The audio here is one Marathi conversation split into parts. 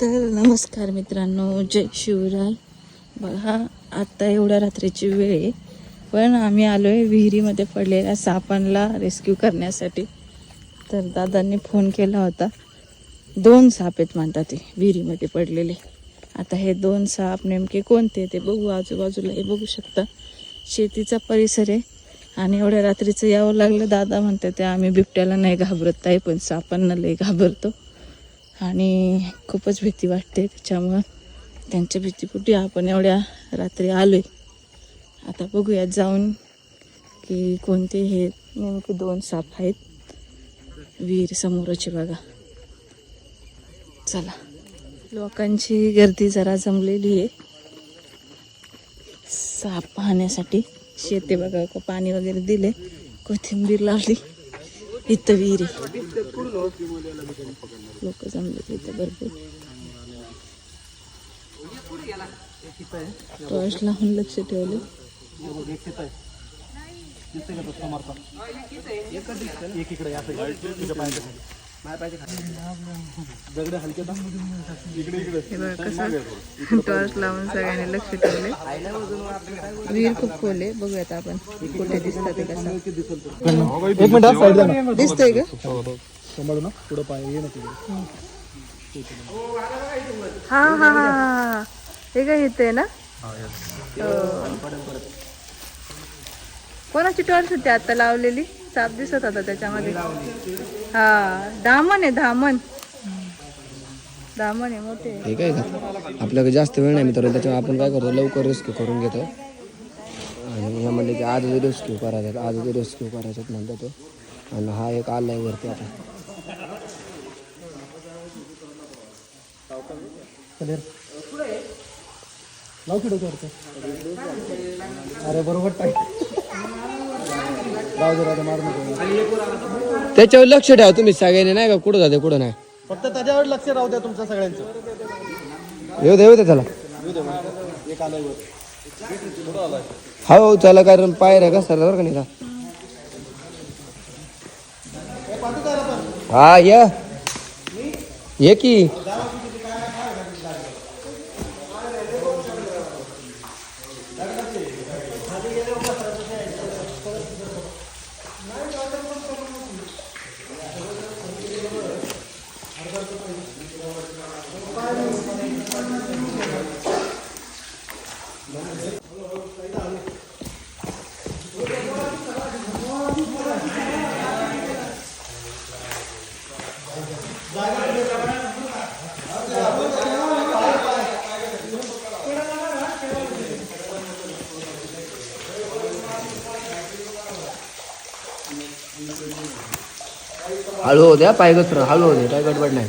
तर नमस्कार मित्रांनो जय शिवराय. बघा आत्ता एवढ्या रात्रीची वेळ आहे पण आम्ही आलो आहे विहिरीमध्ये पडलेल्या सापांना रेस्क्यू करण्यासाठी. तर दादांनी फोन केला होता. दोन साप आहेत म्हणतात ते विहिरीमध्ये पडलेले. आता हे दोन साप नेमके कोणते ते बघू आजूबाजूला हे बघू शकता. शेतीचा परिसर आहे आणि एवढ्या रात्रीचं यावं लागलं दादा म्हणते ते आम्ही बिबट्याला नाही घाबरत आहे पण सापांना लई घाबरतो. आणि खूपच भीती वाटते त्याच्यामुळं त्यांच्या भीतीपोटी आपण एवढ्या रात्री आलो आहे आता बघूयात जाऊन की कोणते हे नेमके दोन साप आहेत. विहीर समोरचे बघा. चला. लोकांची गर्दी जरा जमलेली आहे. साप पाहण्यासाठी. शेते बघा पाणी वगैरे दिले कोथिंबीर लावली. इथं विहीर. लोक जमले इथं भरपूर. टॉर्च लावून लक्ष ठेवलं. एक इकडे कसं टॉर्च लावून सगळ्यांनी लक्ष ठेवले. विहीर खूप खोल आहे बघूयात आपण कुठे दिसतं ते कसं. दिसतंय का? हा हा हा हा. काय इथे ना? हो. कोणाची टॉर्च होती आता लावलेली? साप दिसत होता त्याच्यामध्ये. हा धामण आहे धामण. धामण आहे मोठे आहे. ठीक आहे का? आपल्याकडे जास्त वेळ नाही मित्र त्याच्यामुळे आपण काय करतो लवकर रेस्क्यू करून घेतो. आणि ह्या म्हणले की आज रेस्क्यू करायच्यात आज रेस्क्यू करायच्यात म्हणतो तो. आणि हा एक आलाय वरती आता. लाव की डोक्यावरचं अरे बरोबर टाक. राहू दे राहू दे मारू नको त्याच्यावर लक्ष ठेवा तुम्ही सगळ्यांनी नाही का? कुठं जाते कुठं नाही. फक्त त्याच्यावर लक्ष राहू द्या तुमच्या सगळ्यांचं. येऊ दे येऊ दे त्याला एक आलाय वर हो चला कारण पाय रे का सर बरं का नाही का हा ये. ये की. हळू होऊ द्या पाय घसरून हळू होऊ दे काय गडबड नाही.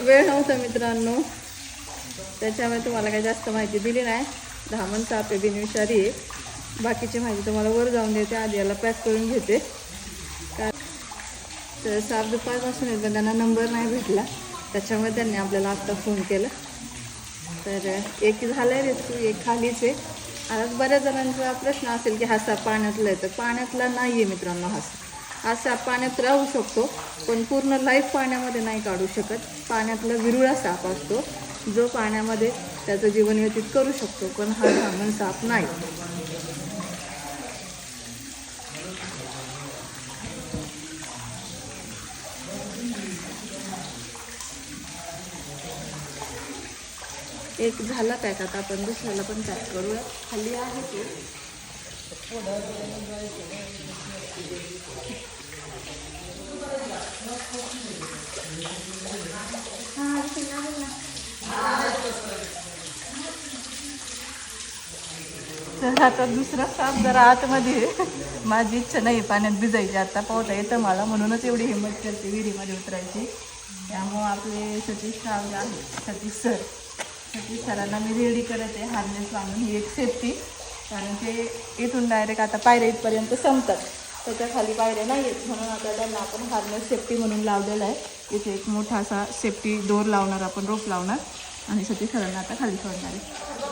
वेळ नव्हता मित्रांनो. त्याच्यामुळे तुम्हाला काही जास्त माहिती दिली नाही. धामण साप आहे बिनविषारी आहे. बाकीची माहिती तुम्हाला वर जाऊन देते आधी याला पॅक करून घेते. का तर सात दुपारपासून एकदा त्यांना नंबर नाही भेटला. त्याच्यामुळे त्यांनी आपल्याला आत्ता फोन केला. तर एक झालं आहे रेस्क्यू एक खालीच आहे. आता बऱ्याच जणांचा प्रश्न असेल की हा साप पाण्यातला आहे. तर पाण्यातला नाही आहे मित्रांनो हा साप. हा साप पाण्यात राहू शकतो पण पूर्ण लाईफ पाण्यामध्ये नाही काढू शकत. पाण्यातला विरुळा साप असतो. जो पाण्यामध्ये त्याचं जीवन व्यतीत करू शकतो पण हा सामान साप नाही. एक झाला पॅक आता आपण दुसऱ्याला पण पॅक करूया. खाली आहे ते. तर आता दुसरा साप जरा आतमध्ये माझी इच्छा नाही पाण्यात भिजायची. आता पोहता येतं मला म्हणूनच एवढी हिंमत करते विहिरीमध्ये उतरायची. त्यामुळं आपले सतीश राव सतीश सर. सतीश सरांना मी रेडी करत आहे हार्नेस लावून ही एक सेफ्टी कारण ते इथून डायरेक्ट आता पायऱ्या इथपर्यंत संपतात. त्याच्याखाली पायऱ्या नाही आहेत. म्हणून आता त्यांना आपण हार्नेस सेफ्टी म्हणून लावलेला आहे. इथे एक मोठा असा सेफ्टी दोर लावणार आपण रोप लावणार. आणि सतीश सरांना आता खाली सोडणार आहे.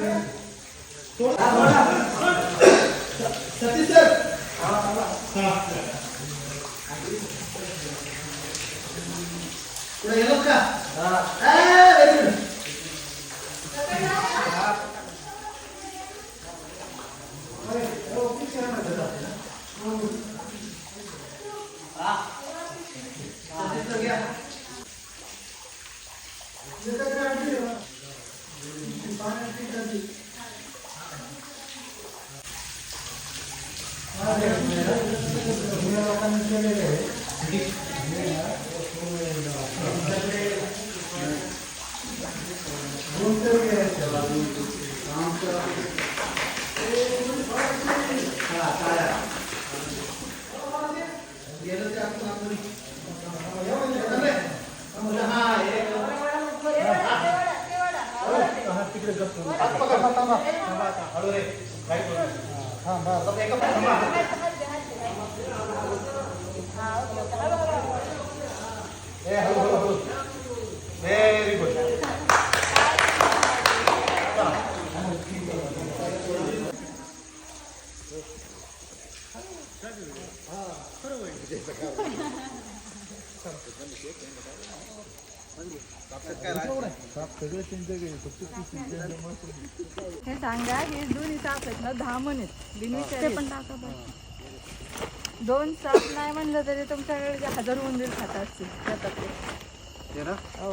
Gracias. व्हेरी हे सांगा हे दोन्ही साप आहेत ना दहा मन आहेत. पण दोन साप नाही म्हणलं तरी तुमच्याकडे हजार उंदीर खात असतील शेतातले हो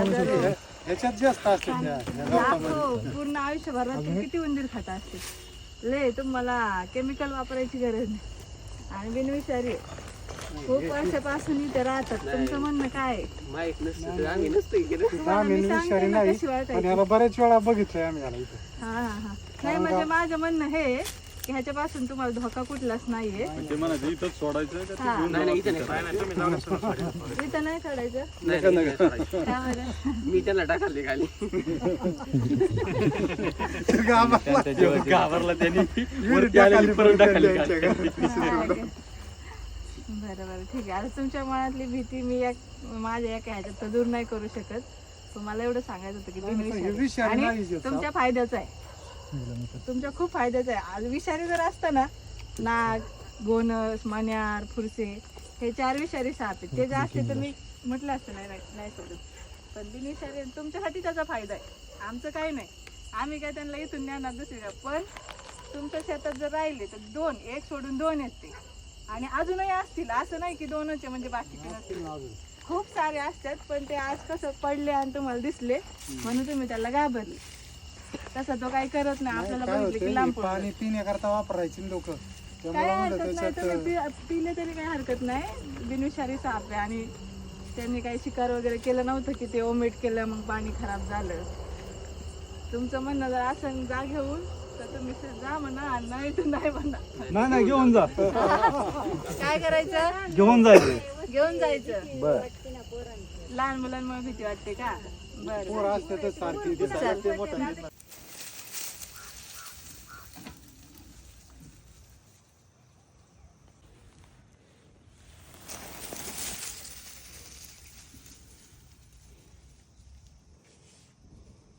हजारो. ह्याच्यात जास्त असते लाखो पूर्ण आयुष्यभरात किती उंदीर खात असतील? ले तुम्हाला केमिकल वापरायची गरज नाही. आणि बिनविषारी. खूप वर्षापासून इथे राहतात. तुमचं म्हणणं काय? आहे? तुम्हाला मी सांगते ना कशी वाटायची. याला बऱ्याच वेळा बघितलंय आम्ही याला इथे. हा हा हा. नाही म्हणजे माझं म्हणणं हे आहे की ह्याच्यापासून तुम्हाला धोका कुठलाच नाहीये. ते म्हणायचं इथंच सोडायचं का हा. नाही नाही इथं इथं नाही सोडायचं? मी त्याला टाकाले खाली घाबरला त्यांनी वरती आले परत टाकली बरं बरं ठीक आहे. आता तुमच्या मनातली भीती मी एक माझ्या एका ह्याच्यात तर दूर नाही करू शकत. तुम्हाला एवढं सांगायचं होतं की. विषारी. नाहीच आणि तुमच्या फायद्याचं आहे. तुमच्या खूप फायद्याचं आहे. आज विषारी जर असतं ना नाग गोनस मण्यार फुरसे हे चार विषारी साप आहेत. ते जर असते तर मी म्हटलं असतं नाही नाही- नाही सोडत. पण बिनविषारी. तुमच्यासाठी त्याचा फायदा आहे. आमचं काही नाही. आम्ही काय त्यांना इथून नेणार दुसरीकडे. पण तुमच्या शेतात जर राहिले तर दोन एक सोडून दोन आहेत ते. आणि अजूनही असतील. असं नाही की दोनच आहे म्हणजे बाकीचे नसतील खूप सारे असतात पण ते आज कसं पडले आणि तुम्हाला दिसले म्हणून तुम्ही त्याला घाबरले. तसं तो काही करत नाही. आपल्याला बघितलं की लांब. पाणी पिण्याकरता वापरायची लोक. काय हरकत नाही तुम्ही पिले तरी काही हरकत नाही. बिनविषारी साप आहे आणि त्यांनी काही शिकार वगैरे केलं नव्हतं की ते ओमेट केलं मग पाणी खराब झालं. तुमचं म्हणणं जर असं जा घेऊन तर जा म्हणा नाही तर नाही म्हणा. नाही नाही घेऊन जा. काय करायचं? घेऊन जायचं. घेऊन जायचं. लहान मुलांमुळे भीती वाटते का? बरं. असते तर सारखी.